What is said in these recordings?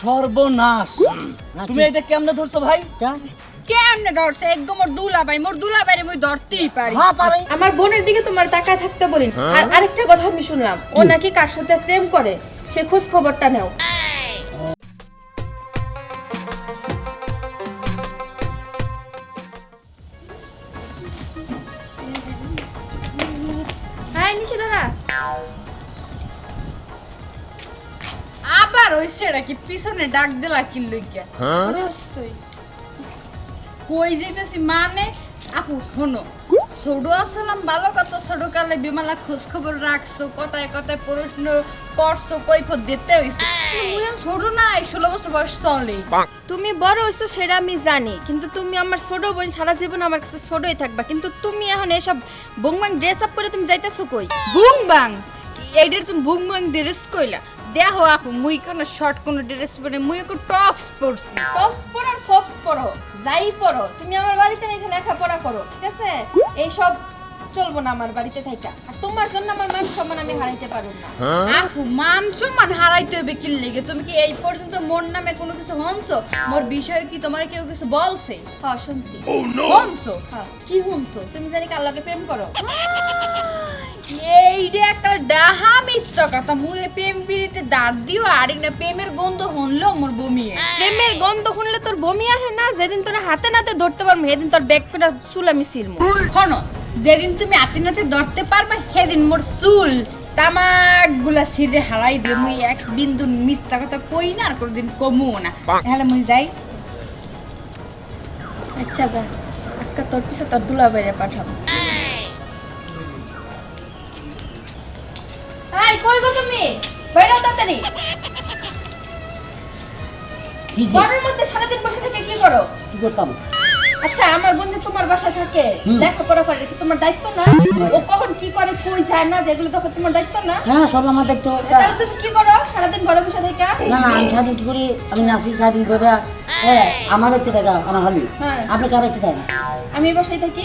সর্বনাশ। তুমি এটা কেমনে ধরছো ভাই? কেমনে ধরছে? একদম মোর দুলা ভাই মোর দুলা ভাইরে মুই ধরতেই পারি। হ্যাঁ পারে আমার বোনের দিকে তোমার তাকায় থাকতে বলি আর আরেকটা কথা আমি শুনলাম। ও নাকি কার সাথে প্রেম করে? সে খোঁজ খবরটা নেও। হ্যাঁ নিশি দাদা। সেটা কি পিছনে ডাক দিলা কি লইগা তুই কই যাইতেছি? মানে? আপু শোনো। ছোট আসলাম ভালো কথা। ছোট কালে বিমালা খোঁজ খবর রাখছো কথায় কথায় প্রশ্ন করছ কৈফত দিতে হইছে। ছোট নাই ষোলো বছর বয়স চলে। তুমি বড় হইছো সেটা আমি জানি কিন্তু তুমি আমার ছোট বোন সারা জীবন আমার কাছে ছোটই থাকবা। কিন্তু তুমি এখন এসব বংবাং ড্রেস আপ করে তুমি যাইতেছো কই? বুং বাং এইটার তুমি বুং বাং ড্রেস কইলা। দেখো আপু মুই কোন শর্ট কোনো ড্রেস পরে মুই একটু টপস পরছি। টপস পরো আর ফপস পরো যাই পরো। তুমি আমার বাড়িতে এখানে লেখাপড়া করো ঠিক আছে? এই সব চলবো না আমার বাড়িতে থাইকা। আর তোমার জন্য আমার মান সম্মান আমি হারাইতে পারব না। আপু মান সম্মান হারাইতে হবে কি লেগে? তুমি কি এই পর্যন্ত মোর নামে কোনো কিছু হনছো? মোর বিষয়ে কি তোমার কেউ কিছু বলছে? হ্যাঁ শুনছি। হনছো? হ্যাঁ। কি হনছো? তুমি জানি কার লগে প্রেম করো। এইটা একটা ডাহা মিথ্যা কথা। মুই এই প্রেম বিড়িতে দাঁড় দিও আরে না প্রেমের গন্ধ হনলো মোর বমিয়ে। প্রেমের গন্ধ শুনলে তোর বমি আসে না? যেদিন তোর হাতে নাতে ধরতে পারব সেদিন তোর ব্যাগ করে চুল আমি সিলমু শোনো যেদিন তুমি আতে নাতে ধরতে পারবে সেদিন মোর চুল তামাকগুলা ছিঁড়ে হারাই দিয়ে মুই এক বিন্দু মিথ্যা কথা কই না আর কোনোদিন কমুও না। তাহলে মুই যাই। আচ্ছা যা। আজকে তোর পিছে তোর দুলা বাইরে পাঠাবো। বাইরে তাড়াতাড়ি। কি যে? ঘরের মধ্যে সারাদিন বসে থেকে কি করো? কি করতাম? আচ্ছা আমার বোন যে তোমার বাসায় থাকে। লেখাপড়া করে কি তোমার দায়িত্ব না? ও কখন কি করে কই যায় না যেগুলো তখন তোমার দায়িত্ব না? হ্যাঁ সব আমার দেখতে তাহলে তুমি কি করো? সারাদিন ঘরে বসে থেকে? না না আমি সারাদিন কি করি? আমি নাচি সারাদিন করে হ্যাঁ আমার থাকা আমার হ্যাঁ। আপনি কার থাকেন আমি এই বাসায় থাকি।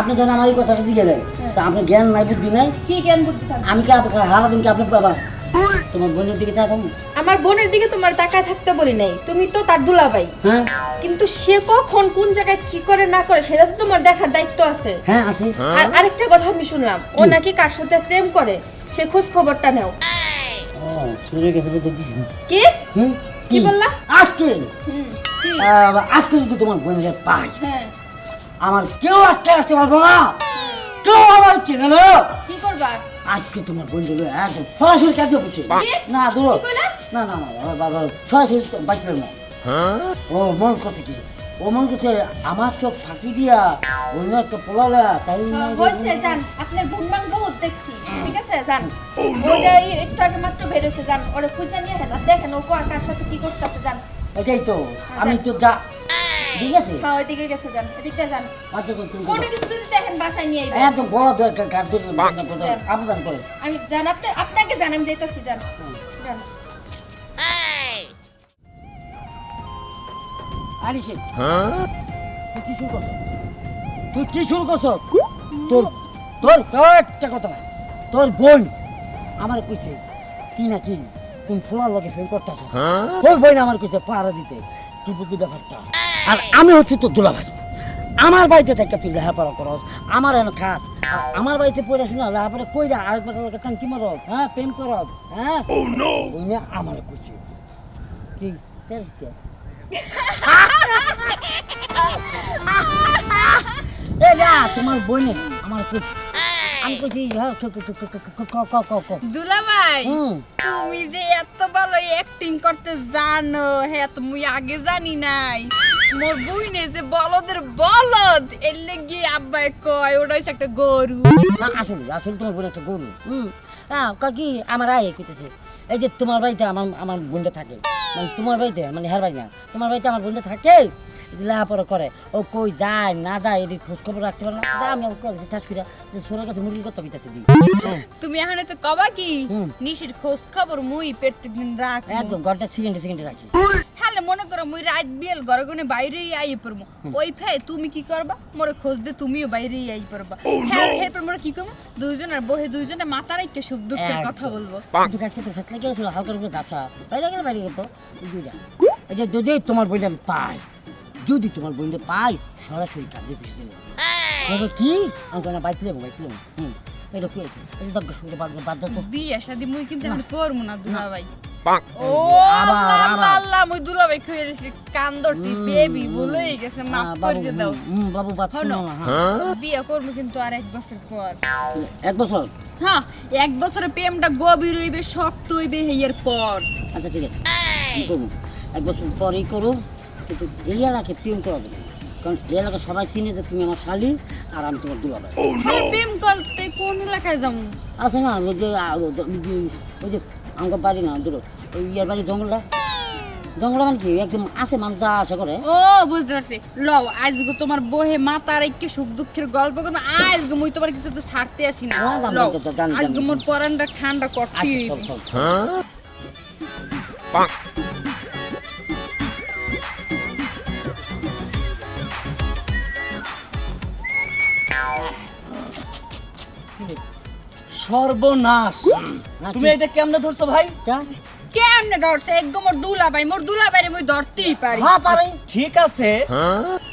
আপনি যখন আমার এই কথাটা জিজ্ঞে দেন তা আপনার জ্ঞান নাই বুদ্ধি নাই? কি জ্ঞান বুদ্ধি থাকে আমি কি আপনার হারা দিন কি আপনি বাবা তোমার বোনের দিকে চাইতাম আমার বোনের দিকে তোমার তাকায় থাকতে বলি নাই। তুমি তো তার দুলাভাই। হ্যাঁ। কিন্তু সে কখন কোন জায়গায় কি করে না করে সেটা তো তোমার দেখার দায়িত্ব আছে। হ্যাঁ আছে। আর আরেকটা কথা আমি শুনলাম ও নাকি কার সাথে প্রেম করে সে খোঁজ খবরটা নেও। ও শুনে গেছে বলতে দিছি। কি? হুম কি বললা? আজকে? হুম আজকে যদি তোমার বোনের পাই হ্যাঁ। আমার কেউ আটকে রাখতে পারব না। কেউ আমার চেনে কি করবা? আজকে তোমার বন্ধু একদম সরাসরি কাজে বসে। না দূর না না না বাবা, সরাসরি বাঁচল না। ও মন করছে কি? ও মন করছে আমার চোখ ফাঁকি দিয়া অন্য একটা পোলালা তাই হ্যাঁ, হয়েছে জান। আপনার বুনবাং বহুত দেখছি ঠিক আছে জান? ও যে একটু আগে মাত্র বের হয়েছে জান। ওরে খুঁজে নিয়ে দেখেন ও কার কার সাথে কি করতেছে জান? ওটাই তো। আমি তো যা ঠিক আছে? হ্যাঁ ওইদিকে গেছে জান এদিকটা জান আচ্ছা তো কোনো কিছু যদি দেখেন বাসায় নিয়ে আইবেন। একদম বলা দরকার কার ধরে আবেদন করে আমি জান আপনি আপনাকে জান আমি যাইতাছি জান জান আনিসে তুই কি শুরু করছ? তুই কি শুরু করছ? তোর তোর তোর একটা কথা তোর বোন আমার কইছে কি না কি তুমি ফোনার লগে ফেম করতেছ? তোর বোন আমার কইছে পাহারা দিতে। কি বুদ্ধি ব্যাপারটা? আর আমি হচ্ছি তোর দুলাভাই। আমার বাড়িতে থেকে তুই লেহাপড়া করস আমার এনে খাস। আমার বাড়িতে পড়ে শুনে লেহাপড়া কই দা আর একবার লোকের টাঙ্কি মারস হ্যাঁ প্রেম করস হ্যাঁ? Oh, ওই না আমার খুশি কি? এ না তোমার আমার খুশি আমি কইছি হ্যাঁ, দুলা ভাই তুমি যে এত ভালো অ্যাক্টিং করতে জানো হ্যাঁ তুমি আগে জানি নাই। মোর বইনে যে বলদের বলদ। এর লেগে আব্বাই কয় ওটা হইছে একটা গরু। না আসল আসলে তোমার বোন একটা গরু। হুম। হ্যাঁ কাকি আমার আয় কইতেছে। এই যে তোমার বাড়িতে আমার আমার বোনটা থাকে মানে তোমার বাড়িতে মানে হের বাড়ি না তোমার বাড়িতে আমার বোনটা থাকে লেখাপড়া করে। ও কই যায় না যায় এদিক খোঁজ খবর রাখতে পারে না। আমি ওকে কইছি ঠাস কইরা যে সোনার কাছে মুরগির কথা কইতাছে দি হ্যাঁ। তুমি এখানে তো কবা কি। নিশির খোঁজ খবর মুই প্রত্যেকদিন রাখ একদম ঘরটা সেকেন্ডে সেকেন্ডে রাখি। হ্যালে মনে করো মুই রাত বিয়েল ঘরে কোনে বাইরেই আই পড়ব ওই ফাই তুমি কি করবা? মোরে খোঁজ দে তুমিও বাইরেই আই পড়বা। হ্যাঁ হ্যাঁ পর মোরে কি করব দুইজনের বহে দুইজনে মাতার একে সুখ দুঃখের কথা বলব। কিন্তু আজকে তো ফেসলে গিয়েছিল হালকার উপরে যাচ্ছা বাইরে গেলে বাইরে গেতো দুইটা এই যে যদি তোমার বইটা পাই। যদি তোমার বন্ধু পাই সরাসরি কাজে খুশি দিলে কি? আমি বাইতে যাব বাইতে যাব। হুম এটা কি আছে বাদ দাও বিয়ে শাদি মুই কিন্তু এখন করব না দুলা ভাই ও আল্লাহ আল্লাহ আল্লাহ মুই দুলা ভাই খুঁজে দিছি। কান ধরছি বেবি ভুলেই গেছে মাফ করে বাবু দাও। হুম, হুম, বাবু বাদ হলো। শোনো না হ্যাঁ? বিয়ে করব কিন্তু আর এক বছর পর। এক বছর? হ্যাঁ এক বছরের প্রেমটা গভীর হইবে শক্ত হইবে এর পর। আচ্ছা ঠিক আছে। করব? এক বছর পরেই করো কিন্তু এই এলাকায় প্রেম করা দেবে কারণ এই এলাকা সবাই চিনে যে তুমি আমার শালি আর আমি তোমার দুলাভাই। খালি প্রেম করতে কোন এলাকায় যাব? আছে না ওই যে ওই যে- আমার বাড়ি না ধরো ওই ইয়ার বাড়ি জঙ্গলটা। জঙ্গলটা মানে কি? একদম আছে মানুষ যা আশা করে। ও বুঝতে পারছি। লও আজকে তোমার বহে মাতার একে সুখ দুঃখের গল্প করব। আজকে মুই তোমার কিছু তো ছাড়তে আসি না। হ্যাঁ, জানি, লও। আজকে মোর পরানটা ঠান্ডা করতে আচ্ছা সর্বনাশ। তুমি? এটা কেমনে ধরছো ভাই? কেমনে ধরছে? একদম মোর দুলা ভাই মোর দুলা ভাই মুই ধরতেই পারি। হ্যাঁ পারে। ঠিক আছে।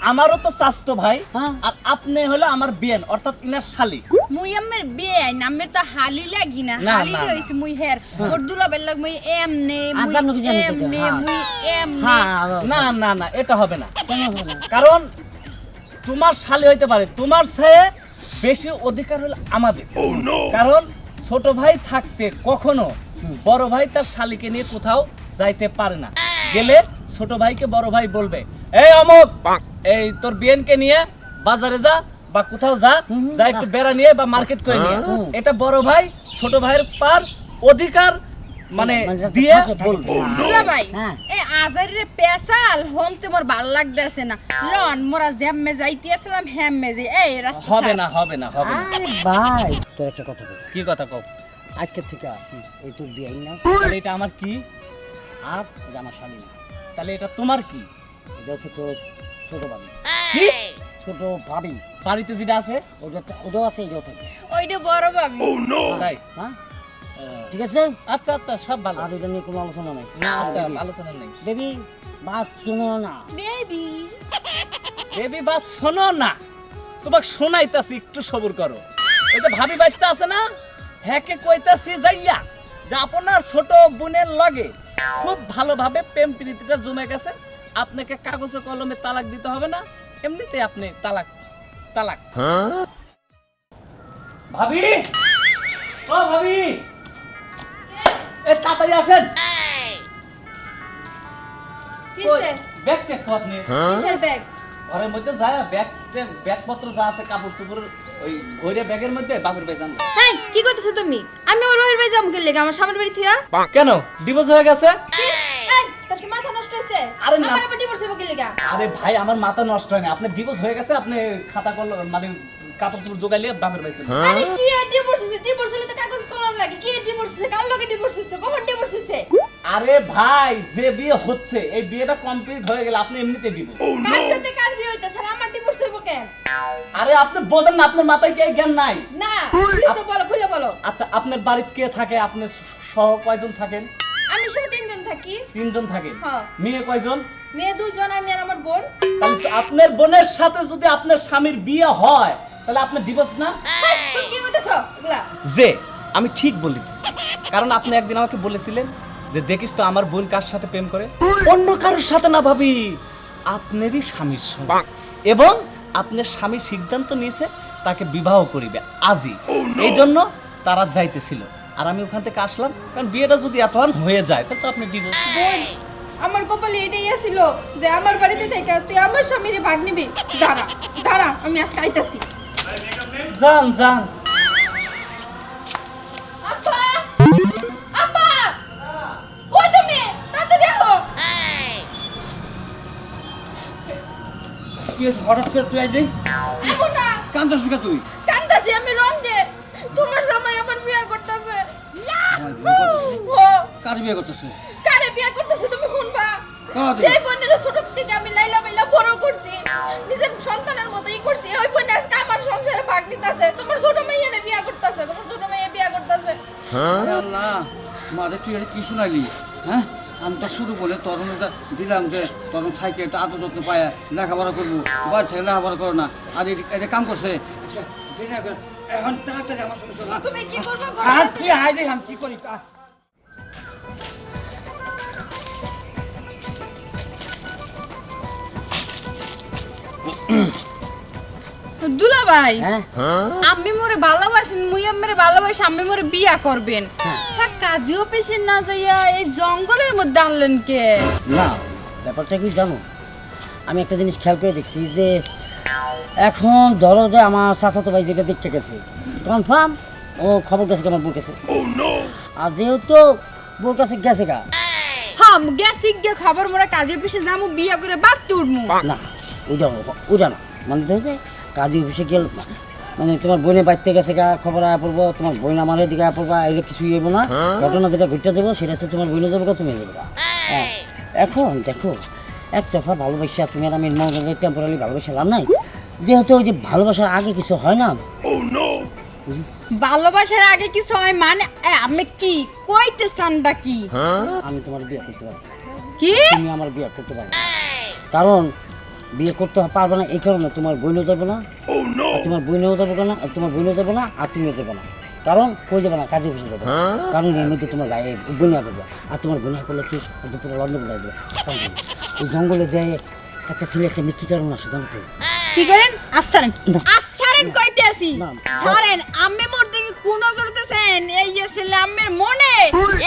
আমারও তো স্বাস্থ্য ভাই। হ্যাঁ। আর আপনি হলো আমার বিয়েন অর্থাৎ ইনার শালি। মুই আমের বিয়ে আইন আমের তো হালি লাগি না। না, হালি না, না। হইছে মুই হের। মোর দুলা ভাই লাগ মুই এমনে আর মুই জানো কি এমনে হ্যাঁ। মুই এমনে। হ্যাঁ না না না এটা হবে না। কেন হবে না? কারণ তোমার শালি হইতে পারে। তোমার চেয়ে বেশি অধিকার হলো আমাদের। কারণ ছোট ভাই থাকতে কখনো বড় ভাই তার শালিকে নিয়ে কোথাও যাইতে পারে না। গেলে ছোট ভাইকে বড় ভাই বলবে এই অমুক এই তোর বিএনকে নিয়ে বাজারে যা বা কোথাও যা যা একটু বেড়া নিয়ে বা মার্কেট করে নিয়ে। এটা বড় ভাই ছোট ভাইয়ের পার অধিকার মানে মানে দিয়ে। দুলা ভাই হ্যাঁ। এ আজারে পেশাল হনতে মোর ভালো লাগতেছে না। লন মোরা যেমমে যাইতে আসলাম হেমমে যাই। এই রাস্তা হবে না হবে না হবে না। আরে ভাই তোর একটা কথা বল। কি কথা কও? আজকের থেকে এই তোর বিয়ে না? তাহলে এটা আমার কি? আর এটা আমার শালি না। তাহলে এটা তোমার কি? এটা হচ্ছে তোর ছোট ভাবি। কি? ছোট ভাবি। বাড়িতে যেটা আছে? ওটা ওটাও আছে এটাও থাকে। ওইটা বড় ভাবি। তাই? হ্যাঁ? ঠিক আছে? আচ্ছা আচ্ছা সব ভালো। আর এটা নিয়ে কোনো আলোচনা নাই। না আচ্ছা আলোচনা নেই। দেবী বাস শোনো না। বেবি। বেবি বাদ শোনো না। তোমাকে শোনাইতাছি একটু সবুর করো। ওই যে ভাবি বাইতে আছে না হ্যাকে কইতাছি যাইয়া যে আপনার ছোট বোনের লগে খুব ভালোভাবে প্রেম প্রীতিটা জমে গেছে। আপনাকে কাগজে কলমে তালাক দিতে হবে না এমনিতে আপনি তালাক তালাক। ভাবি! ও ভাবি! এ তাড়াতাড়ি আসেন। কিসে ব্যাগ টেক আপনি। কিসের ব্যাগ? ঘরের মধ্যে যায় ব্যাগ ব্যাগপত্র যা আছে কাপড় চোপড় ওই ঘরে ব্যাগের মধ্যে বাপের ভাই জান হ্যাঁ কি করতেছো তুমি? আমি যাব গেলে আমার সামনের বাড়ি থিয়া? কেন? ডিভোর্স হয়ে গেছে? কি? এই। তোর কি মাথা নষ্ট হইছে আরে না। আমার ডিভোর্স হইব গেলে আরে ভাই আমার মাথা নষ্ট হয় না। আপনার ডিভোর্স হয়ে গেছে আপনি খাতা কল মানে কাপড় চোপড় জোগাইলে বাপের ভাই চলে আরে কি ডিভোর্স হইছে ডিভোর্স হইলে তো কাগজ কলম লাগে? কি ডিভোর্স হইছে কার লগে ডিভোর্স হইছে কখন ডিভোর্স হইছে আরে ভাই যে বিয়ে হচ্ছে এই বিয়েটা কমপ্লিট হয়ে গেলে আপনি এমনিতে ডিভোর্স কার সাথে কার বিয়ে হইতাছে? আর আমার ডিভোর্স হইব কেন? আরে আপনি বোঝেন না আপনার মাথায় কি জ্ঞান নাই? না বলো খুলে বলো। আচ্ছা আপনার বাড়িতে কে থাকে? আপনি সহ কয়জন থাকেন? আমি শুধু তিনজন থাকি। তিনজন থাকেন? হ্যাঁ। মেয়ে কয়জন? মেয়ে দুজন আমি আর আমার বোন। তাহলে আপনার বোনের সাথে যদি আপনার স্বামীর বিয়ে হয় তাহলে আপনার ডিভোর্স না? তুমি কি যে আমি ঠিক বলে দিচ্ছি কারণ আপনি একদিন আমাকে বলেছিলেন যে দেখিস তো আমার বোন কার সাথে প্রেম করে? অন্য কারোর সাথে না ভাবি। আপনারই স্বামীর সঙ্গে। এবং আপনার স্বামী সিদ্ধান্ত নিয়েছে তাকে বিবাহ করিবে আজই। এই জন্য তারা যাইতেছিল। আর আমি ওখান থেকে আসলাম কারণ বিয়েটা যদি এতক্ষণ হয়ে যায় তাহলে তো আপনি ডিভোর্স আমার কপালে এটাই ছিল যে আমার বাড়িতে থেকে তুই আমার স্বামীর ভাগ নিবি। দাঁড়া দাঁড়া আমি আজকে আইতাছি। যান যান। কি হয়েছে? হঠাৎ করে তুই আইলি? আহো না। কান্দা তুই? কান্দাছি আমি রঙে। তোমার জামাই আমার বিয়ে করতেছে। কার বিয়ে করতেছে? কারে বিয়ে করতেছে তুমি শুনবা। যে বোনের ছোট থেকে আমি লাইলা বাইলা বড় করছি। নিজের সন্তানের মতোই করছি। ওই বোন আজকে আমার সংসারে ভাগ নিতেছে। তোমার ছোট মেয়েরে বিয়া করতেছে। তোমার ছোট মেয়ে বিয়া করতেছে। আরে আল্লাহ মাঝে তুই কি শোনালি হ্যাঁ? আমি তো শুরু করে তরুণটা দিলাম যে তরুণ একটা আদর যত্ন পায় লেখাপড়া করব। বাড়ি থেকে লেখাপড়া করো না। আর এটা কাম করছে। আচ্ছা। এখন তাড়াতাড়ি আমার সঙ্গে শোনা। তুমি কি করবে? আর কি আয় দেখ আমি কি করি? দুলা ভাই হ্যাঁ? আমি মোরে ভালোবাসেন মুই আমারে ভালোবাসি আমি মোরে বিয়া করবেন। হ্যাঁ। কাজী অফিসে না যাইয়া এই জঙ্গলের মধ্যে আনলেন কে? না ব্যাপারটা কি জানো? আমি একটা জিনিস খেয়াল করে দেখছি যে এখন ধরো যে আমার চাচাতো ভাই যেটা দেখতে গেছে। কনফার্ম ও খবর গেছে আমার বোর কাছে? আর যেহেতু বোর কাছে গেছে গা। হ্যাঁ গেছি গিয়ে খবর মোরা কাজী অফিসে যাব বিয়া করে বাড়তে উঠবো না ওইটা ওইটা না। মানে তো কাজী অফিসে গেল মানে তোমার বোনের বাড়িতে গেছে গা খবর আয়া পড়ব তোমার বোন আমার এদিকে আয়া পড়বা এগুলো কিছুই হইব না। ঘটনা যেটা ঘুরতে যাব সেটা হচ্ছে তোমার বোনে যাব তুমি যাবে। হ্যাঁ এখন দেখো এক দফা ভালোবাসা তুমি আর আমি মনে টেম্পোরারি ভালোবাসা লাভ নাই যেহেতু ওই যে ভালোবাসার আগে কিছু হয় না। ভালোবাসার আগে কিছু হয় মানে এ, আমি কি কইতে চানটা কি? আমি তোমার বিয়ে করতে পারব কি? তুমি আমার বিয়ে করতে পারবে। কারণ বিয়ে করতে পারবে না এই কারণে তোমার বোনও যাবে না। তোমার বোনও যাবে না আর তোমার বোনও যাবে না আর তুমিও যাবে না। কারণ কই যাবে না? কাজে বসে যাবে। কারণ এর মধ্যে তোমার ভাই বোনিয়া করবে। আর তোমার বোনিয়া করলে কি দুপুরে লন্ডন বলে যাবে এই জঙ্গলে যে একটা ছেলে একটা মেয়ে কি কারণ আসে জানো তো? কি করেন? আসারেন না। আসারেন কইতে আসি সারেন আমি মোর দিকে কোন জড়তেছেন এই যে ছেলে আমের মনে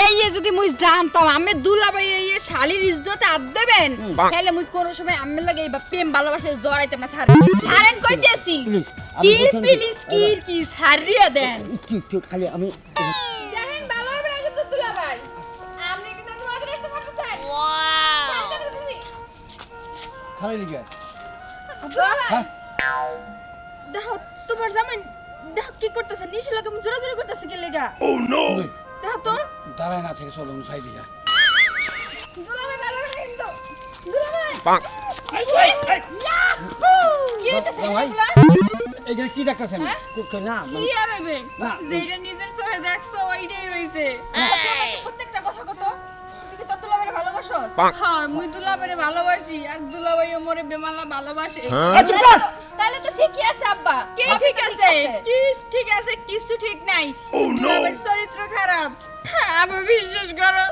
এই যে যদি মুই জানতাম আমি দুলাভাই এই যে শালির ইজ্জতে হাত দেবেন? তাহলে মুই কোন সময় আমি লাগে এই প্রেম ভালোবাসে জড়াইতাম না সারেন সারেন Please, আমি কি প্লিজ কি কি সারিয়া দেন? একটু একটু খালি আমি না খালি লিখে। দেখো তোমার জামাই দেখো কি করতেছে নিশি লাগে জোরা জোরা করতেছে কি লেগা? দেখো তো। দাঁড়ায় না থেকে চলো সাইডে যা কি দেখতেছেন? হ্যাঁ? না কি আর হইবে। যেটা নিজের চোখে দেখছ ওইটাই হইছে। আচ্ছা, তুই আমাকে সত্যি একটা কথা কত? তুই কি তোর দুলাভাইরে ভালোবাসোস হ্যাঁ মুই দুলাভাইরে ভালোবাসি আর দুলাভাইও মোরে বেমালা ভালোবাসে। তাহলে তো- ঠিকই আছে আব্বা। কি ঠিক আছে? কি ঠিক আছে কিছু ঠিক নাই। দুলাভাইয়ের চরিত্র খারাপ। হ্যাঁ, আবার বিশ্বাস করো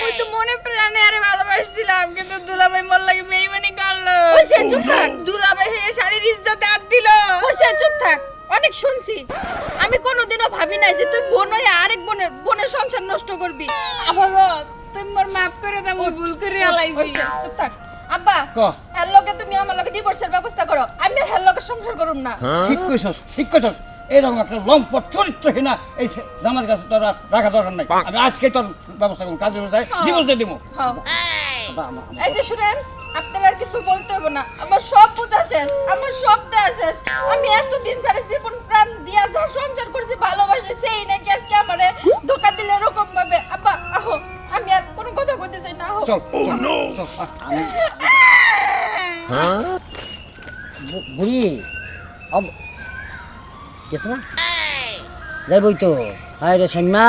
মুই তো মনে প্রাণে আরে ভালোবাসছিলাম কিন্তু দুলাভাই মোর লাগে বেইমানি করল। হইছে, চুপ থাক। দুলাভাই হে শাড়ির ইজ্জত হাত দিল। হইছে চুপ থাক অনেক শুনছি। আমি কোনোদিনও ভাবি নাই যে তুই বোন হয়ে আরেক বোনের বোনের সংসার নষ্ট করবি। আবার তুমি মোর মাফ করে দাও মুই ভুল করে আলাইছি। চুপ থাক। আব্বা ক। হ্যার লগে তুমি আমার লগে ডিভোর্সের ব্যবস্থা করো। আমি আর হ্যার লগে সংসার করুম না। ঠিক কইছস ঠিক কইছস। এরকম একটা লম্পট চরিত্রহীন এই জামার কাছে তোর রাখা দরকার নাই। আমি আজকে তোর ব্যবস্থা করব কাজে যাই ডিভোর্স দিব। হ্যাঁ। এই যে শুনেন আপনার আর কিছু বলতে হবে না। আমার সব শেষ আমার সব দেয়া শেষ। আমি এতদিন ধরে জীবন প্রাণ দিয়া যার সংসার করছি ভালোবাসি সেই নাকি আজকে আমারে ধোকা দিলে এরকম ভাবে। আব্বা আহো আমি আর কোনো কথা কইতে চাই না আহো। চল বুড়ি গেছে না? যাইবই তো। হায় রে সাম্মা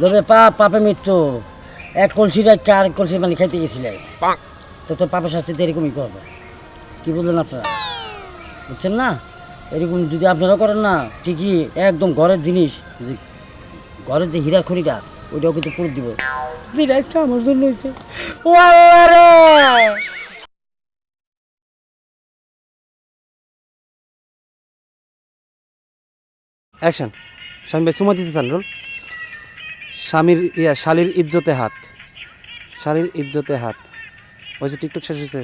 লোভে পাপ পাপে মৃত্যু। এক কলসি রাখতে আর কলসি মানে খাইতে গেছিলে। তো তোর পাপের শাস্তি তো এরকমই করবে। কি বুঝলেন আপনারা? বুঝছেন না? এরকম যদি আপনারা করেন না ঠিকই একদম ঘরের জিনিস যে ঘরের যে হীরা খড়িটা ওইটাও কিন্তু পুরো দিব। জিনিসটা আমার জন্য হয়েছে ও অ্যাকশন। স্বামী ভাই চুমা দিতে চান, রোল। স্বামীর, ইয়া, শালির ইজ্জতে হাত। শালির ইজ্জতে হাত। ওই যে টিকটক শেষ হয়েছে।